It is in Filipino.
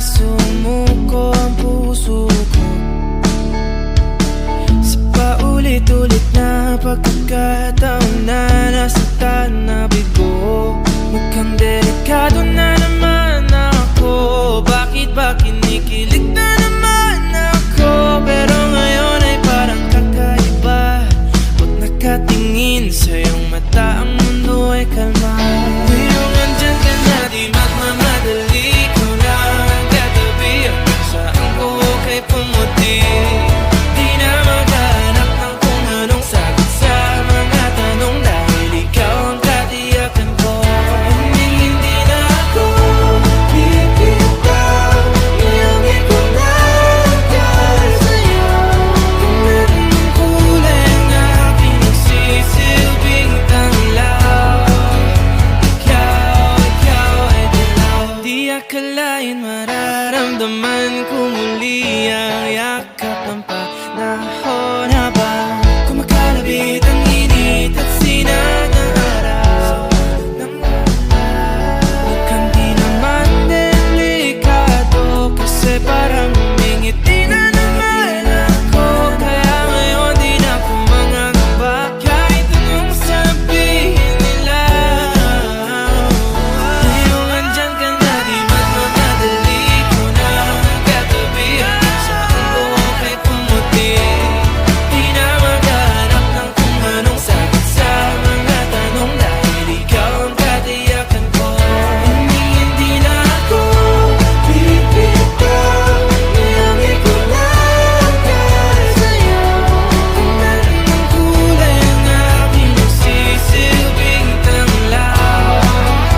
sumuko ang puso ko. Sa paulit-ulit na pagkakataon Akalain mararamdaman ko muli ang yakap